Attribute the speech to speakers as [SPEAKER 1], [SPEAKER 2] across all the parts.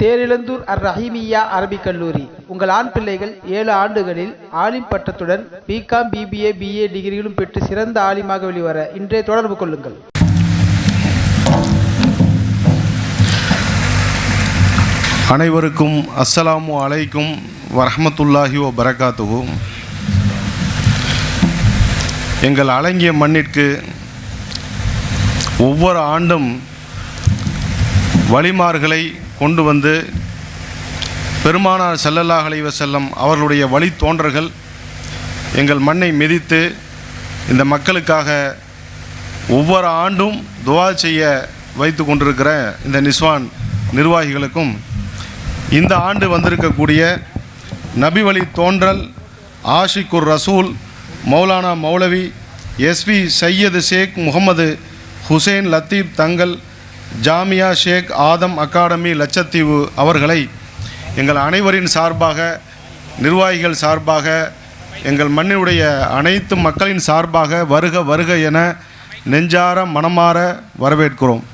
[SPEAKER 1] தேரிழந்தூர் அர் ரஹீமியா அரபிக் கல்லூரி. உங்கள் ஆண் பிள்ளைகள் ஏழு ஆண்டுகளில் ஆலிம் பட்டத்துடன் பிகாம் பிபிஏ பிஏ டிகிரிகளும் பெற்று சிறந்த ஆலிமாக வெளிவர இன்றே தொடர்பு கொள்ளுங்கள்.
[SPEAKER 2] அனைவருக்கும் அஸ்ஸலாமு அலைக்கும் வரஹ்மத்துல்லாஹி ஓ பரகாத்துகு எங்கள் அழங்கிய மண்ணிற்கு ஒவ்வொரு ஆண்டும் வழிமார்களை கொண்டு வந்து பெருமானார் ஸல்லல்லாஹு அலைவ செல்லம் அவர்களுடைய வழி தோன்றர்கள் எங்கள் மண்ணை மிதித்து இந்த மக்களுக்காக ஒவ்வொரு ஆண்டும் துவா செய்ய வைத்து கொண்டிருக்கிற இந்த நிஸ்வான் நிர்வாகிகளுக்கும் இந்த ஆண்டு வந்திருக்கக்கூடிய நபி வழி தோன்றல் ஆஷிக்குர் ரசூல் மௌலானா மௌலவி எஸ்வி சையது ஷேக் முகமது ஹுசைன் லத்தீப் தங்கல் ஜாமியா ஷேக் ஆதம் அகாடமி லட்சத்தீவு அவர்களை எங்கள் அனைவரின் சார்பாக நிர்வாகிகள் சார்பாக எங்கள் மண்ணினுடைய அனைத்து மக்களின் சார்பாக வருக வருக என நெஞ்சார மனமாற வரவேற்கிறோம்.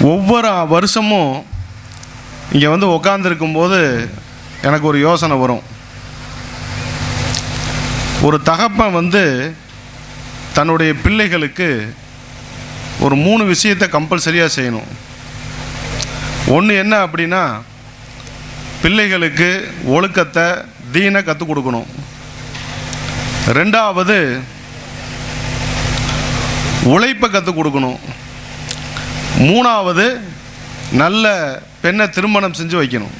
[SPEAKER 2] ஒவ்வொரு வருஷமும் இங்கே வந்து உக்காந்துருக்கும்போது எனக்கு ஒரு யோசனை வரும். ஒரு தகப்பன் வந்து தன்னுடைய பிள்ளைகளுக்கு ஒரு மூணு விஷயத்தை கம்பல்சரியாக செய்யணும். ஒன்று என்ன அப்படின்னா பிள்ளைகளுக்கு ஒழுக்கத்தை தீனை கற்றுக் கொடுக்கணும். ரெண்டாவது உழைப்பை கற்றுக் கொடுக்கணும். மூணாவது நல்ல பெண்ணை திருமணம் செஞ்சு வைக்கணும்.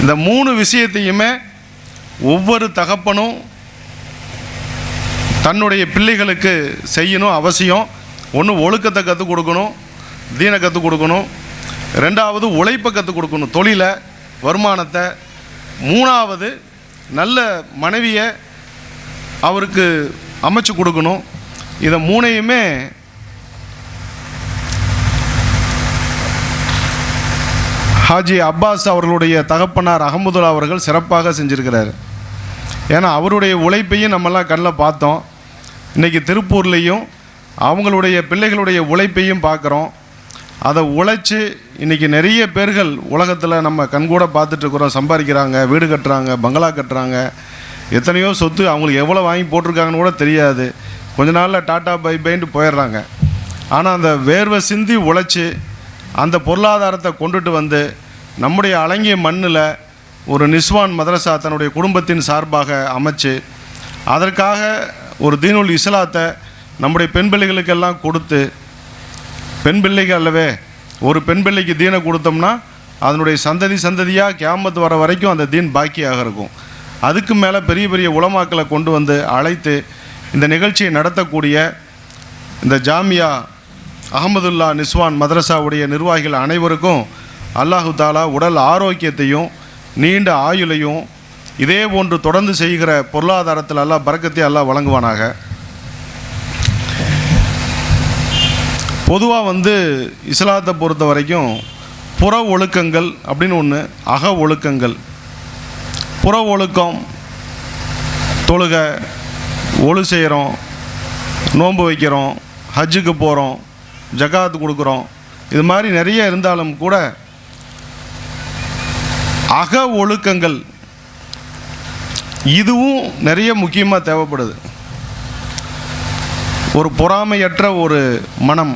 [SPEAKER 2] இந்த மூணு விஷயத்தையுமே ஒவ்வொரு தகப்பனும் தன்னுடைய பிள்ளைகளுக்கு செய்யணும் அவசியம். ஒன்று ஒழுக்கத்தை கற்றுக் கொடுக்கணும் தீனை கற்றுக் கொடுக்கணும். ரெண்டாவது உழைப்பை கற்றுக் கொடுக்கணும் தொழிலை வருமானத்தை. மூணாவது நல்ல மனைவியை அவருக்கு அமைச்சு கொடுக்கணும். இதை மூணையுமே ஹாஜி அப்பாஸ் அவர்களுடைய தகப்பனார் அகமதுல்லா அவர்கள் சிறப்பாக செஞ்சுருக்கிறார். ஏன்னா அவருடைய உழைப்பையும் நம்மெல்லாம் கண்ணில் பார்த்தோம். இன்றைக்கி திருப்பூர்லேயும் அவங்களுடைய பிள்ளைகளுடைய உழைப்பையும் பார்க்குறோம். அதை உழைச்சி இன்றைக்கி நிறைய பேர்கள் உலகத்தில் நம்ம கண்கூட பார்த்துட்ருக்குறோம் சம்பாதிக்கிறாங்க வீடு கட்டுறாங்க பங்களா கட்டுறாங்க. எத்தனையோ சொத்து அவங்களுக்கு எவ்வளோ வாங்கி போட்டிருக்காங்கன்னு கூட தெரியாது. கொஞ்ச நாளில் டாட்டா பை பைன்ட்டு போயிடுறாங்க. ஆனால் அந்த வேர்வை சிந்தி உழைச்சி அந்த பொருளாதாரத்தை கொண்டுட்டு வந்து நம்முடைய அலங்கிய மண்ணில் ஒரு நிஸ்வான் மதரசா தன்னுடைய குடும்பத்தின் சார்பாக அமைச்சு அதற்காக ஒரு தீனுல் இஸ்லாத்தை நம்முடைய பெண் பிள்ளைகளுக்கெல்லாம் கொடுத்து பெண் பிள்ளைகள் அல்லவே ஒரு பெண் பிள்ளைக்கு தீனை கொடுத்தோம்னா அதனுடைய சந்ததி சந்ததியாக கேமத்து வர வரைக்கும் அந்த தீன் பாக்கியாக இருக்கும். அதுக்கு மேலே பெரிய பெரிய உலமாக்களை கொண்டு வந்து அழைத்து இந்த நிகழ்ச்சியை நடத்தக்கூடிய இந்த ஜாமியா அகமதுல்லா நிஸ்வான் மதரசாவுடைய நிர்வாகிகள் அனைவருக்கும் அல்லாஹு தாலா உடல் ஆரோக்கியத்தையும் நீண்ட ஆயுளையும் இதே போன்று தொடர்ந்து செய்கிற பொருளாதாரத்தில் அல்லாஹ் பறக்கத்தை அல்லாஹ் வழங்குவானாக. பொதுவாக வந்து இஸ்லாத்தை பொறுத்த வரைக்கும் புற ஒழுக்கங்கள் அப்படின்னு ஒன்று அக ஒழுக்கங்கள். புற ஒழுக்கம் தொழுகை ஒழு செய்கிறோம் நோன்பு வைக்கிறோம் ஹஜ்ஜுக்கு போகிறோம் ஜகாத் கொடுக்குறோம். இது மாதிரி நிறைய இருந்தாலும் கூட அக ஒழுக்கங்கள் இதுவும் நிறைய முக்கியமாக தேவைப்படுது. ஒரு பொறாமையற்ற ஒரு மனம்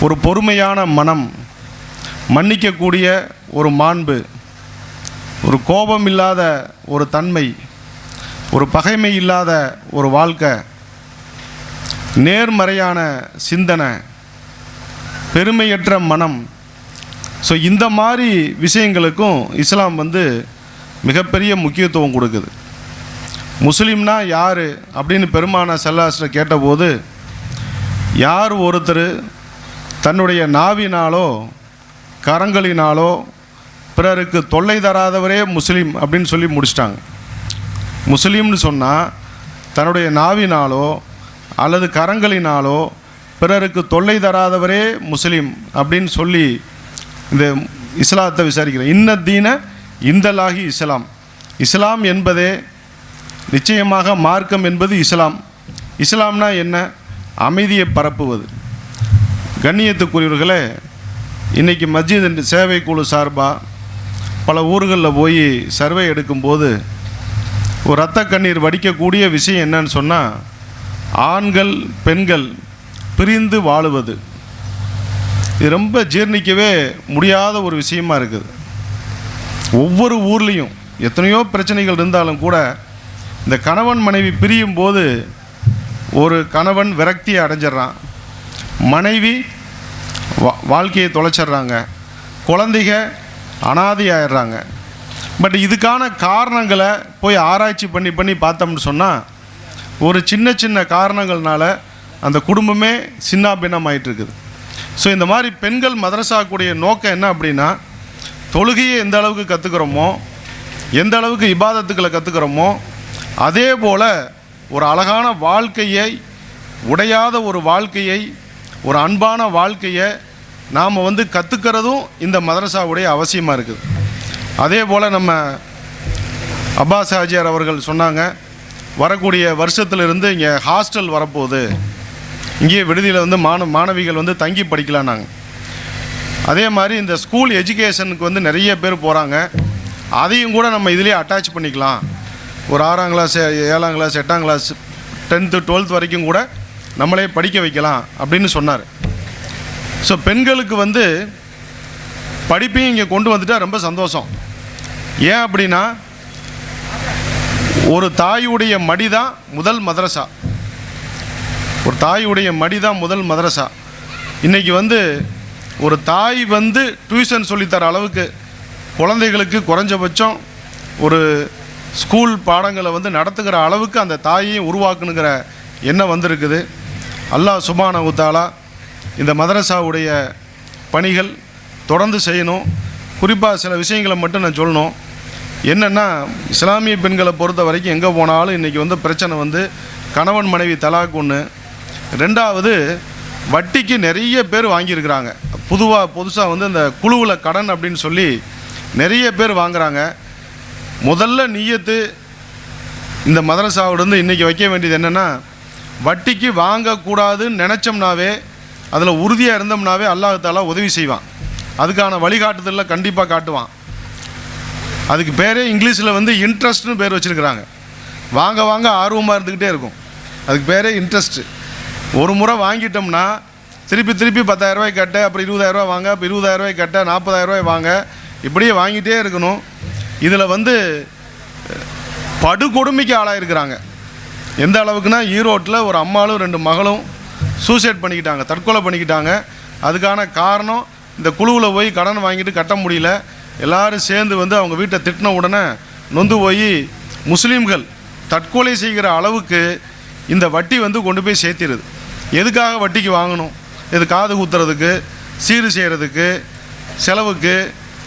[SPEAKER 2] ஒரு பொறுமையான மனம் மன்னிக்கக்கூடிய ஒரு மாண்பு ஒரு கோபம் இல்லாத ஒரு தன்மை ஒரு பகைமை இல்லாத ஒரு வாழ்க்கை நேர்மறையான சிந்தனை பெருமையற்ற மனம். ஸோ இந்த மாதிரி விஷயங்களுக்கும் இஸ்லாம் வந்து மிகப்பெரிய முக்கியத்துவம் கொடுக்குது. முஸ்லீம்னா யார் அப்படின்னு பெருமான செல்லாஸ்டர் கேட்டபோது யார் ஒருத்தர் தன்னுடைய நாவினாலோ கரங்களினாலோ பிறருக்கு தொல்லை தராதவரே முஸ்லீம் அப்படின்னு சொல்லி முடிச்சிட்டாங்க. முஸ்லீம்னு சொன்னால் தன்னுடைய நாவினாலோ அல்லது கரங்களினாலோ பிறருக்கு தொல்லை தராதவரே முஸ்லீம் அப்படின்னு சொல்லி இந்த இஸ்லாத்தை விசாரிக்கிறேன் இன்ன தீன இந்தலாகி இஸ்லாம். இஸ்லாம் என்பதே நிச்சயமாக மார்க்கம் என்பது இஸ்லாம். இஸ்லாம்னா என்ன? அமைதியை பரப்புவது. கண்ணியத்துக்குரியவர்களே இன்றைக்கி மஸ்ஜித் சேவை குழு சார்பாக பல ஊர்களில் போய் சர்வே எடுக்கும்போது ஒரு ரத்த கண்ணீர் வடிக்கக்கூடிய விஷயம் என்னன்னு சொன்னால் ஆண்கள் பெண்கள் பிரிந்து வாழுவது. இது ரொம்ப ஜீர்ணிக்கவே முடியாத ஒரு விஷயமா இருக்குது. ஒவ்வொரு ஊர்லேயும் எத்தனையோ பிரச்சனைகள் இருந்தாலும் கூட இந்த கணவன் மனைவி பிரியும் போது ஒரு கணவன் விரக்தியை அடைஞ்சிடுறான். மனைவி வா வாழ்க்கையை தொலைச்சிட்றாங்க. குழந்தைக அனாதையாயிடுறாங்க. பட் இதுக்கான காரணங்களை போய் ஆராய்ச்சி பண்ணி பண்ணி பார்த்தோம்னு சொன்னால் ஒரு சின்ன சின்ன காரணங்கள்னால அந்த குடும்பமே சின்னாபின்னம் பின்னமாயிட்டு இருக்குது ஸோ இந்த மாதிரி பெண்கள் மதரசாக்கூடிய நோக்கம் என்ன அப்படின்னா தொழுகையை எந்த அளவுக்கு கற்றுக்கிறோமோ எந்த அளவுக்கு இபாதத்துக்களை கற்றுக்கிறோமோ அதே போல் ஒரு அழகான வாழ்க்கையை உடையாத ஒரு வாழ்க்கையை ஒரு அன்பான வாழ்க்கையை நாம் வந்து கற்றுக்கிறதும் இந்த மதரசாவுடைய அவசியமாக இருக்குது. அதே போல் நம்ம அப்பாஸ் ஹாஜியார் அவர்கள் சொன்னாங்க வரக்கூடிய வருஷத்துலேருந்து இங்கே ஹாஸ்டல் வரப்போகுது. இங்கேயே விடுதியில் வந்து மாண மாணவிகள் வந்து தங்கி படிக்கலான்னாங்க அதே மாதிரி இந்த ஸ்கூல் எஜுகேஷனுக்கு வந்து நிறைய பேர் போகிறாங்க அதையும் கூட நம்ம இதிலே அட்டாச் பண்ணிக்கலாம். ஒரு ஆறாம் கிளாஸ் ஏழாம் கிளாஸ் எட்டாம் கிளாஸ் டென்த்து டுவெல்த் வரைக்கும் கூட நம்மளே படிக்க வைக்கலாம் அப்படின்னு சொன்னார். ஸோ பெண்களுக்கு வந்து படிப்பையும் இங்கே கொண்டு வந்துட்டால் ரொம்ப சந்தோஷம். ஏன் அப்படின்னா ஒரு தாயுடைய மடி தான் முதல் மதரசா. ஒரு தாயுடைய மடி தான் முதல் மதரசா. இன்றைக்கி வந்து ஒரு தாய் வந்து டியூஷன் சொல்லித்தர அளவுக்கு குழந்தைகளுக்கு குறைஞ்சபட்சம் ஒரு ஸ்கூல் பாடங்களை வந்து நடத்துகிற அளவுக்கு அந்த தாயையும் உருவாக்கணுங்கிற எண்ணம் வந்திருக்குது. அல்லாஹ் சுபான உத்தாலா இந்த மதரசாவுடைய பணிகள் தொடர்ந்து செய்யணும். குறிப்பாக சில விஷயங்களை மட்டும் நான் சொல்லணும். என்னென்னா இஸ்லாமிய பெண்களை பொறுத்த வரைக்கும் எங்கே போனாலும் இன்றைக்கி வந்து பிரச்சனை வந்து கணவன் மனைவி தலாக் ஒன்று ரெண்டாவது வட்டிக்கு நிறைய பேர் வாங்கியிருக்கிறாங்க. புதுவாக புதுசாக வந்து இந்த குழுவில் கடன் அப்படின்னு சொல்லி நிறைய பேர் வாங்குறாங்க. முதல்ல நீயத்து இந்த மதரசாவிலேருந்து இன்றைக்கி வைக்க வேண்டியது என்னென்னா வட்டிக்கு வாங்கக்கூடாதுன்னு நினச்சோம்னாவே அதில் உறுதியாக இருந்தோம்னாவே அல்லாஹாலா உதவி செய்வான். அதுக்கான வழிகாட்டுதலில் கண்டிப்பாக காட்டுவான். அதுக்கு பேரே இங்கிலீஷில் வந்து இன்ட்ரெஸ்ட்னு பேர் வச்சுருக்கிறாங்க. வாங்க வாங்க ஆர்வமாக இருந்துக்கிட்டே இருக்கும். அதுக்கு பேரே இன்ட்ரெஸ்ட்டு ஒரு முறை வாங்கிட்டோம்னா திருப்பி திருப்பி பத்தாயிரரூபாய் கட்ட அப்புறம் இருபதாயிரரூவா வாங்க அப்புறம் இருபதாயிரரூவாய் கட்ட நாற்பதாயிரரூவாய் வாங்க இப்படியே வாங்கிட்டே இருக்கணும். இதில் வந்து படுகொடுமைக்கு ஆளாயிருக்கிறாங்க. எந்த அளவுக்குன்னா ஈரோட்டில் ஒரு அம்மாளும் ரெண்டு மகளும் சூசைட் பண்ணிக்கிட்டாங்க தற்கொலை பண்ணிக்கிட்டாங்க. அதுக்கான காரணம் இந்த குழுவில் போய் கடன் வாங்கிட்டு கட்ட முடியல. எல்லாரும் சேர்ந்து வந்து அவங்க வீட்டை திட்டின உடனே நொந்து போய் முஸ்லீம்கள் தற்கொலை செய்கிற அளவுக்கு இந்த வட்டி வந்து கொண்டு போய் சேர்த்திருது. எதுக்காக வட்டிக்கு வாங்கணும்? இது காது குத்துறதுக்கு சீர் செய்கிறதுக்கு செலவுக்கு.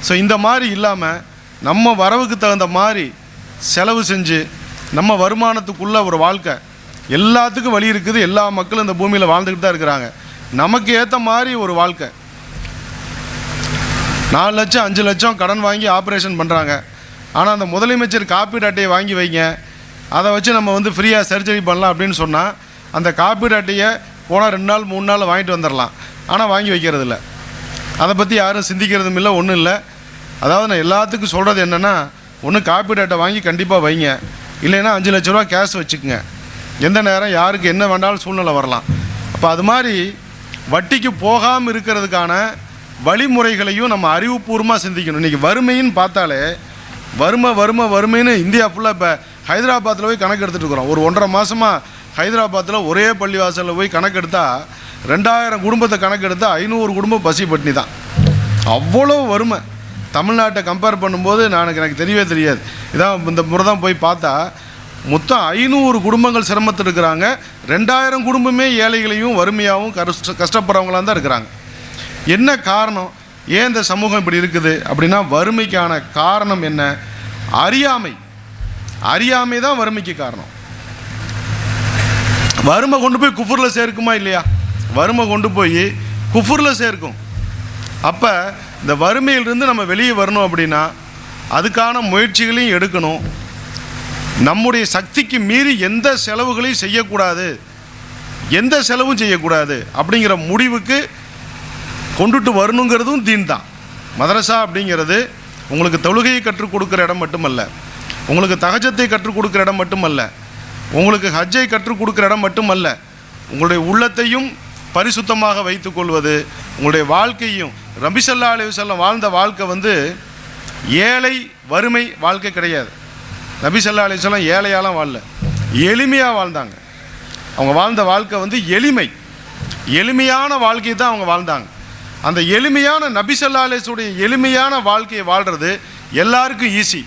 [SPEAKER 2] ஸோ இந்த மாதிரி இல்லாமல் நம்ம வரவுக்கு தகுந்த மாதிரி செலவு செஞ்சு நம்ம வருமானத்துக்குள்ள ஒரு வாழ்க்கை எல்லாத்துக்கும் வழி இருக்குது. எல்லா மக்களும் இந்த பூமியில் வாழ்ந்துக்கிட்டு தான் இருக்கிறாங்க. நமக்கு ஏற்ற மாதிரி ஒரு வாழ்க்கை. நாலு லட்சம் அஞ்சு லட்சம் கடன் வாங்கி ஆப்ரேஷன் பண்ணுறாங்க ஆனால் அந்த முதலமைச்சர் காப்பீடு அட்டையை வாங்கி வைங்க. அதை வச்சு நம்ம வந்து ஃப்ரீயாக சர்ஜரி பண்ணலாம் அப்படின்னு சொன்னால் அந்த காப்பீடு அட்டையை போனால் ரெண்டு நாள் மூணு நாள் வாங்கிட்டு வந்துடலாம். ஆனால் வாங்கி வைக்கிறது இல்லை. அதை பற்றி யாரும் சிந்திக்கிறதும் இல்லை ஒன்றும் இல்லை. அதாவது நான் எல்லாத்துக்கும் சொல்கிறது என்னென்னா ஒன்று காப்பீடு அட்டை வாங்கி கண்டிப்பாக வைங்க. இல்லைன்னா அஞ்சு லட்ச ரூபா கேஷ் வச்சுக்கோங்க. எந்த நேரம் யாருக்கு என்ன வேண்டாலும் சூழ்நிலை வரலாம். அப்போ அது மாதிரி வட்டிக்கு போகாமல் இருக்கிறதுக்கான வழிமுறைகளையும் நம்ம அறிவுபூர்வமாக சிந்திக்கணும். இன்றைக்கி வறுமைன்னு பார்த்தாலே வறுமை வறுமை வறுமைன்னு இந்தியா ஃபுல்லாக இப்போ ஹைதராபாத்தில் போய் கணக்கு எடுத்துகிட்டு இருக்கிறோம். ஒரு ஒன்றரை மாதமாக ஹைதராபாத்தில் ஒரே பள்ளிவாசலில் போய் கணக்கு எடுத்தால் ரெண்டாயிரம் குடும்பத்தை கணக்கு எடுத்தால் ஐநூறு குடும்பம் பசி பட்டினி தான். அவ்வளோ வறுமை. தமிழ்நாட்டை கம்பேர் பண்ணும்போது நான் எனக்கு தெரியவே தெரியாது. இதான் இந்த முறை தான் போய் பார்த்தா மொத்தம் ஐநூறு குடும்பங்கள் சிரமத்தில் இருக்கிறாங்க ரெண்டாயிரம் குடும்பமே ஏழைகளையும் வறுமையாகவும் கஷ்ட கஷ்டப்படுறவங்களாக தான் இருக்கிறாங்க. என்ன காரணம்? ஏன் இந்த சமூகம் இப்படி இருக்குது? அப்படின்னா வறுமைக்கான காரணம் என்ன? அறியாமை. அறியாமை தான் வறுமைக்கு காரணம். வறுமை கொண்டு போய் குஃபூரில் சேர்க்குமா இல்லையா? வறுமை கொண்டு போய் குஃபூரில் சேர்க்கும். அப்போ இந்த வறுமையிலிருந்து நம்ம வெளியே வரணும் அப்படின்னா அதுக்கான முயற்சிகளையும் எடுக்கணும். நம்முடைய சக்திக்கு மீறி எந்த செலவுகளையும் செய்யக்கூடாது. எந்த செலவும் செய்யக்கூடாது அப்படிங்கிற முடிவுக்கு கொண்டுட்டு வரணுங்கிறதும் தீன் தான் மதரசா அப்படிங்கிறது உங்களுக்கு தொழுகையை கற்றுக் கொடுக்குற இடம் மட்டுமல்ல. உங்களுக்கு தகஜத்தை கற்றுக் கொடுக்குற இடம் மட்டுமல்ல. உங்களுக்கு ஹஜ்ஜை கற்றுக் கொடுக்குற இடம் மட்டுமல்ல. உங்களுடைய உள்ளத்தையும் பரிசுத்தமாக வைத்துக்கொள்வது உங்களுடைய வாழ்க்கையும் ரபிசல்லா அலைவசல்லம் வாழ்ந்த வாழ்க்கை வந்து ஏழை வறுமை வாழ்க்கை கிடையாது. நபி ஸல்லல்லாஹு ஏழையாலாம் வாழல. எளிமையாக வாழ்ந்தாங்க. அவங்க வாழ்ந்த வாழ்க்கை வந்து எளிமை. எளிமையான வாழ்க்கையை தான் அவங்க வாழ்ந்தாங்க. அந்த எளிமையான நபிசல்லாலேசுடைய எளிமையான வாழ்க்கையை வாழ்கிறது எல்லாருக்கும் ஈஸி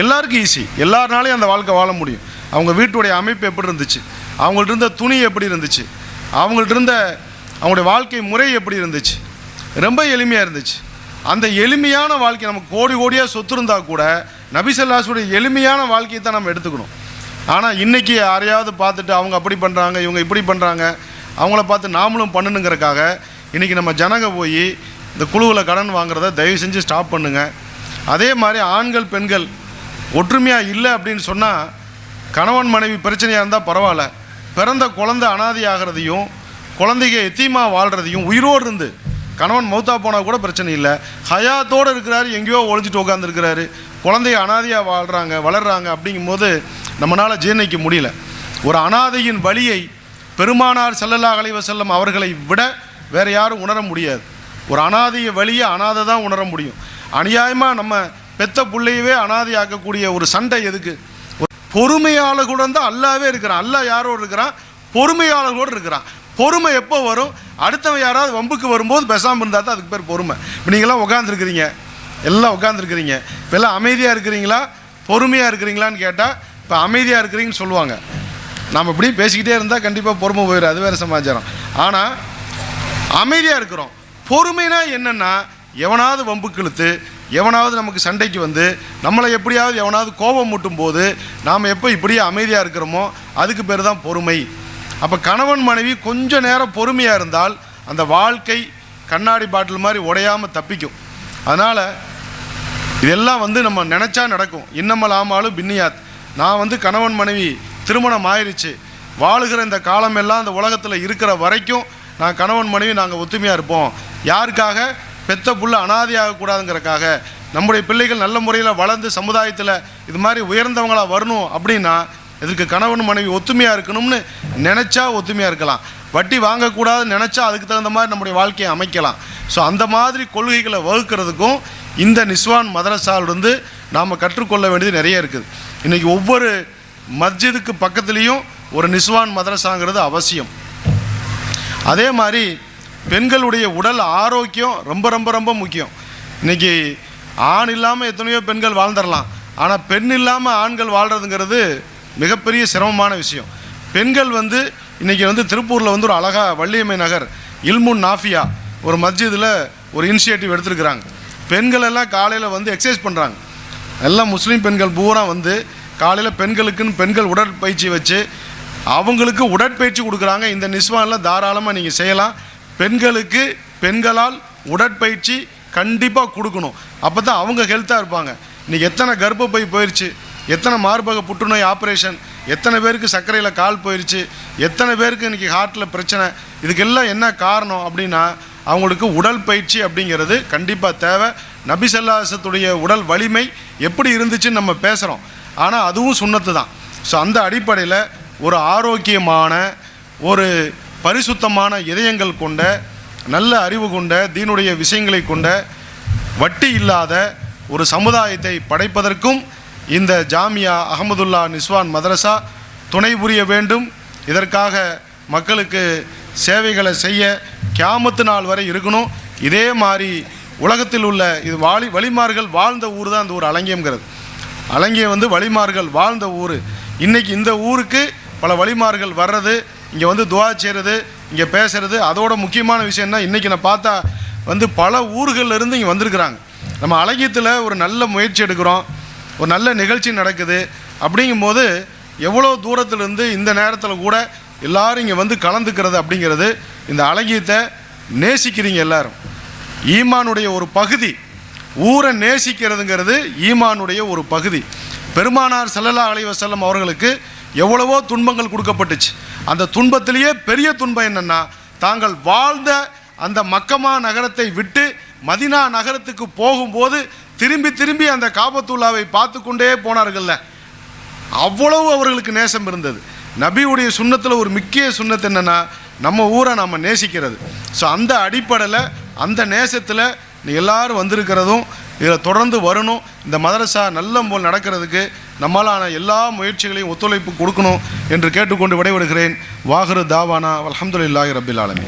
[SPEAKER 2] எல்லாருக்கும் ஈஸி எல்லாருனாலையும் அந்த வாழ்க்கை வாழ முடியும். அவங்க வீட்டுடைய அமைப்பு எப்படி இருந்துச்சு? அவங்கள்ட்ட இருந்த துணி எப்படி இருந்துச்சு? அவங்கள்ட்ட இருந்த அவங்களுடைய வாழ்க்கை முறை எப்படி இருந்துச்சு? ரொம்ப எளிமையாக இருந்துச்சு. அந்த எளிமையான வாழ்க்கை நமக்கு கோடி கோடியாக சொத்து இருந்தால் கூட நபிசல்லாசுடைய எளிமையான வாழ்க்கையை தான் நம்ம எடுத்துக்கணும். ஆனால் இன்றைக்கி யாரையாவது பார்த்துட்டு அவங்க அப்படி பண்ணுறாங்க இவங்க இப்படி பண்ணுறாங்க அவங்கள பார்த்து நாமளும் பண்ணணுங்கிறக்காக இன்றைக்கி நம்ம ஜனங்க போய் இந்த குழுவில் கடன் வாங்குறத தயவு செஞ்சு ஸ்டாப் பண்ணுங்கள் அதே மாதிரி ஆண்கள் பெண்கள் ஒற்றுமையாக இல்லை அப்படின்னு சொன்னால் கணவன் மனைவி பிரச்சனையாக இருந்தால் பரவாயில்ல. பிறந்த குழந்தை அனாதையாகிறதையும் குழந்தைங்க எத்தீமா வாழ்கிறதையும் உயிரோடு இருந்து கணவன் மௌத்தா போனால் கூட பிரச்சனை இல்லை. ஹயாத்தோடு இருக்கிறாரு எங்கேயோ ஒழிஞ்சிட்டு உட்காந்துருக்கிறாரு குழந்தைய அனாதையாக வாழ்கிறாங்க வளர்கிறாங்க அப்படிங்கும்போது நம்மளால் ஜீர்ணிக்க முடியல. ஒரு அனாதையின் வழியை பெருமானார் செல்லல்லா அலைவசல்லம் அவர்களை விட வேறு யாரும் உணர முடியாது. ஒரு அனாதைய வழியை அனாதை தான் உணர முடியும். அநியாயமாக நம்ம பெத்த பிள்ளையவே அனாதையாக்கக்கூடிய ஒரு சண்டை எதுக்கு? பொறுமையாளர் கூட தான் அல்லாவே இருக்கிறான். அல்லா யாரோடு இருக்கிறான்? பொறுமையாளர்களோடு இருக்கிறான். பொறுமை எப்போ வரும்? அடுத்தவன் யாராவது வம்புக்கு வரும்போது பேசாமல் இருந்தால் தான் அதுக்கு பேர் பொறுமை. இப்போ நீங்களாம் உட்காந்துருக்கிறீங்க எல்லாம் உட்காந்துருக்கிறீங்க இப்போ எல்லாம் அமைதியாக இருக்கிறீங்களா? பொறுமையாக இருக்கிறீங்களான்னு கேட்டால் இப்போ அமைதியாக இருக்கிறீங்கன்னு சொல்லுவாங்க. நாம் இப்படி பேசிக்கிட்டே இருந்தால் கண்டிப்பாக பொறுமை போயிடும் அது வேறு சமாச்சாரம். ஆனால் அமைதியாக இருக்கிறோம். பொறுமைனா என்னென்னா எவனாவது வம்புக்கு இழுத்து எவனாவது நமக்கு சண்டைக்கு வந்து நம்மளை எப்படியாவது எவனாவது கோபம் மூட்டும் போது நாம் எப்போ இப்படியே அமைதியாக இருக்கிறோமோ அதுக்கு பேர் தான் பொறுமை. அப்போ கணவன் மனைவி கொஞ்சம் நேரம் பொறுமையாக இருந்தால் அந்த வாழ்க்கை கண்ணாடி பாட்டில் மாதிரி உடையாமல் தப்பிக்கும். அதனால் இதெல்லாம் வந்து நம்ம நினச்சா நடக்கும். இன்னமல் ஆமாலும் பின்னியாத். நான் வந்து கணவன் மனைவி திருமணம் ஆயிடுச்சு வாழுகிற இந்த காலமெல்லாம் அந்த உலகத்தில் இருக்கிற வரைக்கும் நான் கணவன் மனைவி நாங்கள் ஒத்துமையாக இருப்போம். யாருக்காக? பெத்த புள்ள அனாதையாகக்கூடாதுங்கிறக்காக நம்முடைய பிள்ளைகள் நல்ல முறையில் வளர்ந்து சமுதாயத்தில் இது மாதிரி உயர்ந்தவங்களாக வரணும் அப்படின்னா இதற்கு கணவன் மனைவி ஒத்துமையாக இருக்கணும்னு நினச்சா ஒத்துமையாக இருக்கலாம். வட்டி வாங்கக்கூடாதுன்னு நினச்சா அதுக்கு தகுந்த மாதிரி நம்முடைய வாழ்க்கையை அமைக்கலாம். ஸோ அந்த மாதிரி கொள்கைகளை வகுக்கிறதுக்கும் இந்த நிஸ்வான் மதரசாவிலிருந்து நாம் கற்றுக்கொள்ள வேண்டியது நிறைய இருக்குது. இன்றைக்கி ஒவ்வொரு மஸ்ஜிதுக்கு பக்கத்துலேயும் ஒரு நிஸ்வான் மதரசாங்கிறது அவசியம். அதே மாதிரி பெண்களுடைய உடல் ஆரோக்கியம் ரொம்ப ரொம்ப ரொம்ப முக்கியம். இன்றைக்கி ஆண் இல்லாமல் எத்தனையோ பெண்கள் வாழ்ந்துடலாம். ஆனால் பெண் இல்லாமல் ஆண்கள் வாழ்கிறதுங்கிறது மிகப்பெரிய சிரமமான விஷயம். பெண்கள் வந்து இன்றைக்கி வந்து திருப்பூரில் வந்து ஒரு அழகா வள்ளியம்மை நகர் இல்முன் நாஃபியா ஒரு மஸ்ஜிதில் ஒரு இனிஷியேட்டிவ் எடுத்துருக்குறாங்க. பெண்கள் எல்லாம் காலையில் வந்து எக்ஸசைஸ் பண்ணுறாங்க எல்லாம் முஸ்லீம் பெண்கள் பூரா வந்து காலையில் பெண்களுக்குன்னு பெண்கள் உடற்பயிற்சி வச்சு அவங்களுக்கு உடற்பயிற்சி கொடுக்குறாங்க. இந்த நிஸ்வானில் தாராளமாக நீங்கள் செய்யலாம். பெண்களுக்கு பெண்களால் உடற்பயிற்சி கண்டிப்பாக கொடுக்கணும். அப்போ தான் அவங்க ஹெல்த்தாக இருப்பாங்க. இன்றைக்கி எத்தனை கர்ப்பப்பை போயிடுச்சு எத்தனை மார்பக புற்றுநோய் ஆப்ரேஷன் எத்தனை பேருக்கு சர்க்கரையில் கால் போயிடுச்சு எத்தனை பேருக்கு இன்றைக்கி ஹார்ட்டில் பிரச்சனை. இதுக்கெல்லாம் என்ன காரணம் அப்படின்னா அவங்களுக்கு உடல் பயிற்சி அப்படிங்கிறது கண்டிப்பாக தேவை. நபிசல்லாசத்துடைய உடல் வலிமை எப்படி இருந்துச்சுன்னு நம்ம பேசுகிறோம் ஆனால் அதுவும் சுண்ணத்து தான் ஸோ அந்த அடிப்படையில் ஒரு ஆரோக்கியமான ஒரு பரிசுத்தமான இதயங்கள் கொண்ட நல்ல அறிவு கொண்ட தீனுடைய விஷயங்களை கொண்ட வட்டி இல்லாத ஒரு சமுதாயத்தை படைப்பதற்கும் இந்த ஜாமியா அகமதுல்லா நிஸ்வான் மதரசா துணை புரிய வேண்டும். இதற்காக மக்களுக்கு சேவைகளை செய்ய கியாமத்து நாள் வரை இருக்கணும். இதே மாதிரி உலகத்தில் உள்ள இது வாலி வழிமார்கள் வாழ்ந்த ஊர் தான் இந்த ஊர் அலங்கியம்ங்கிறது. அலங்கியம் வந்து வழிமார்கள் வாழ்ந்த ஊர். இன்றைக்கி இந்த ஊருக்கு பல வழிமார்கள் வர்றது இங்கே வந்து துவா செய்கிறது இங்கே பேசுகிறது அதோட முக்கியமான விஷயம் என்ன? இன்றைக்கி நான் பார்த்தா வந்து பல ஊர்களிலிருந்து இங்கே வந்திருக்கிறாங்க. நம்ம அழகியத்தில் ஒரு நல்ல முயற்சி எடுக்கிறோம் ஒரு நல்ல நிகழ்ச்சி நடக்குது. அப்படிங்கும்போது எவ்வளோ தூரத்துலேருந்து இந்த நேரத்தில் கூட எல்லோரும் இங்கே வந்து கலந்துக்கிறது அப்படிங்கிறது இந்த அழகியத்தை நேசிக்கிறீங்க எல்லாரும். ஈமானுடைய ஒரு பகுதி ஊரை நேசிக்கிறதுங்கிறது ஈமானுடைய ஒரு பகுதி. பெருமானார் செல்லலா அலைவசல்லம் அவர்களுக்கு எவ்வளவோ துன்பங்கள் கொடுக்கப்பட்டுச்சு. அந்த துன்பத்திலேயே பெரிய துன்பம் என்னென்னா தாங்கள் வாழ்ந்த அந்த மக்கமா நகரத்தை விட்டு மதினா நகரத்துக்கு போகும்போது திரும்பி திரும்பி அந்த காபத்துல்லாவை பார்த்து கொண்டே போனார்கள்ல. அவ்வளவு அவர்களுக்கு நேசம் இருந்தது. நபியுடைய சுண்ணத்தில் ஒரு முக்கிய சுண்ணத்து என்னென்னா நம்ம ஊரை நம்ம நேசிக்கிறது. ஸோ அந்த அடிப்படையில் அந்த நேசத்தில் எல்லோரும் எல்லாரும் வந்திருக்கிறதும் இதில் தொடர்ந்து வரணும். இந்த மதரசா நல்ல போல் நடக்கிறதுக்கு நம்மளான எல்லா முயற்சிகளையும் ஒத்துழைப்பு கொடுக்கணும் என்று கேட்டுக்கொண்டு விடைபெறுகிறேன். வாகரு தாவானா அலமதுல்லாஹி ரபில் ஆலமி